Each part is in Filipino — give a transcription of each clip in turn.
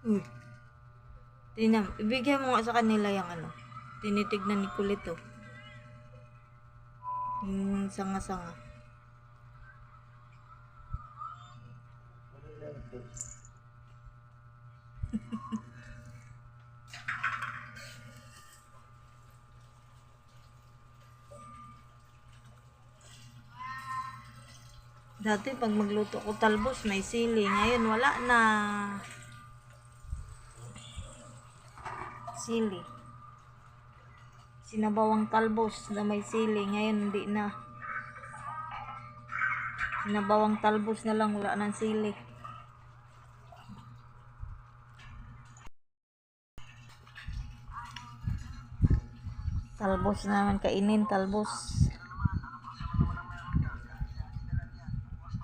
Uy. Tingnan, ibigay mo nga sa kanila yung ano. Tinitignan ni Kulit oh. Yung sanga-sanga. Dati pag magluto ko talbos, may sili. Ngayon wala na. Sili. Sinabawang talbos na may sili. Ngayon hindi na. Sinabawang talbos na lang, wala nang sili. Talbos naman kainin, talbos.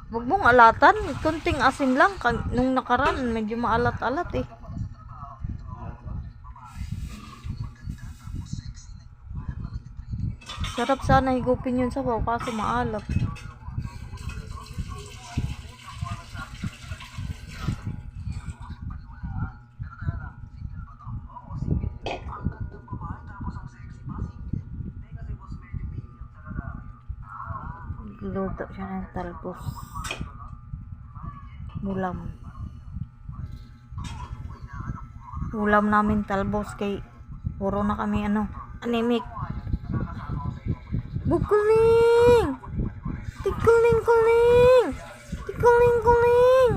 Huwag mong alatan. Kunting asin lang. Nung nakaraan, medyo maalat-alat eh. Sarap sana higupin yun sa baw kaso maalat. Luto siya ng talbos. Ulam. Ulam namin talbos kay puro na kami ano, anemic. Bukuling! Tikuling kuling! Tikuling kuling!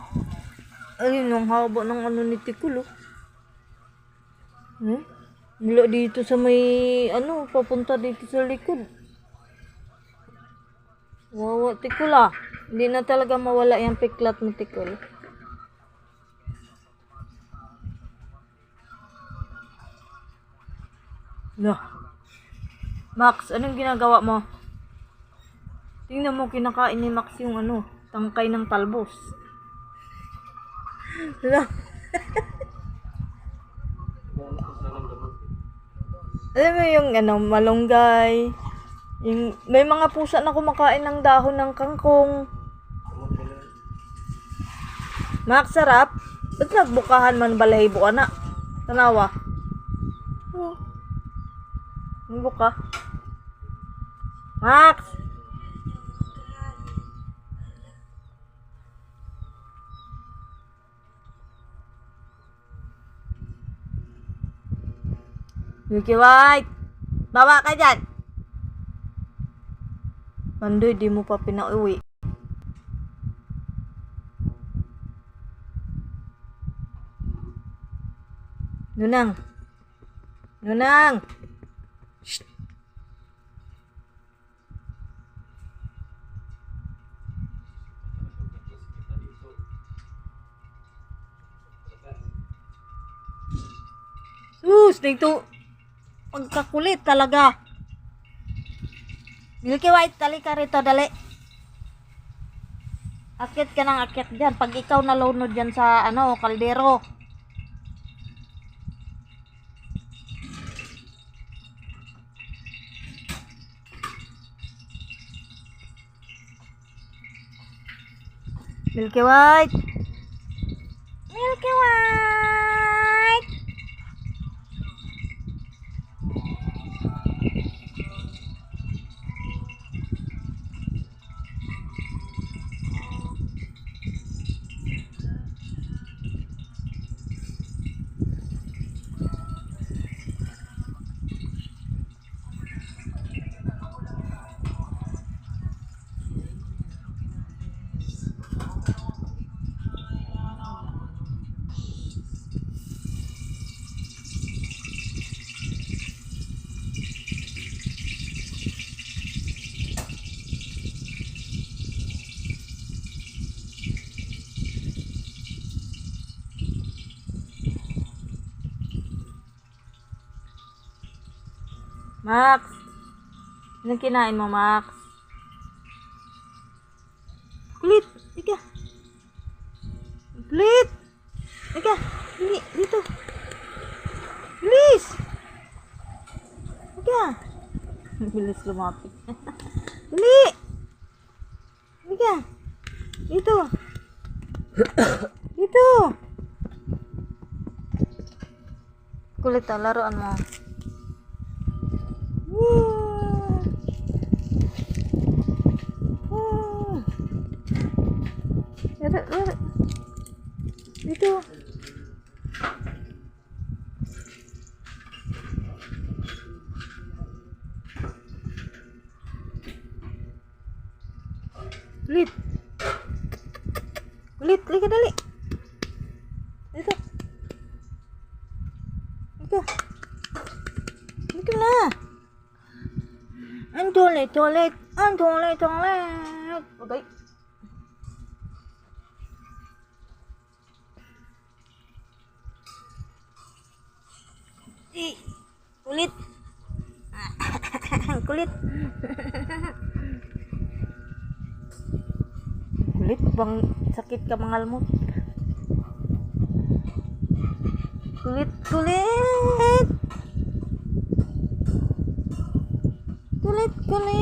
Ayun, ang haba ng ano ni Tikulo. Hmm? Mula dito sa may, ano, papunta dito sa likod. Wawa, Tikul ah. Hindi na talaga mawala yung piklat mo, Tikul. Lah. Max, anong ginagawa mo? Tingnan mo, kinakain ni Max yung ano, tangkay ng talbos. Lah. Alam mo yung ano, malunggay. Yung, may mga pusa na kumakain ng dahon ng kangkong. Max, sarap. Ba't nagbukahan man balahibo ka na? Tanawa. Oh. Ang buka. Max! Milky White! Bawa ka dyan! Pandoy, di mo pa pinauwi. Nunang! Nunang! Sus! Dito! Pagkakulit talaga! Milky White, tali ka rito, dali. Akit ka ng akit dyan. Pag ikaw nalunod dyan sa, ano, kaldero. Milky White. Max. Anong kinain mo, Max? Kulit. Ika. Kulit. Ika. Dili. Dito. Bilis. Ika. Bilis lumapit. Dili. Ika. Dito. Dito. Kulit laruan mo. Dito. Kulit. Kulit, lika dali. Dito. Dito. Dito na. Ang toilet, toilet. Ang toilet, toilet. Okay. Eh, kulit. kulit. kulit bang sakit ka mangal mo? Kulit, kulit. Kulit, kulit.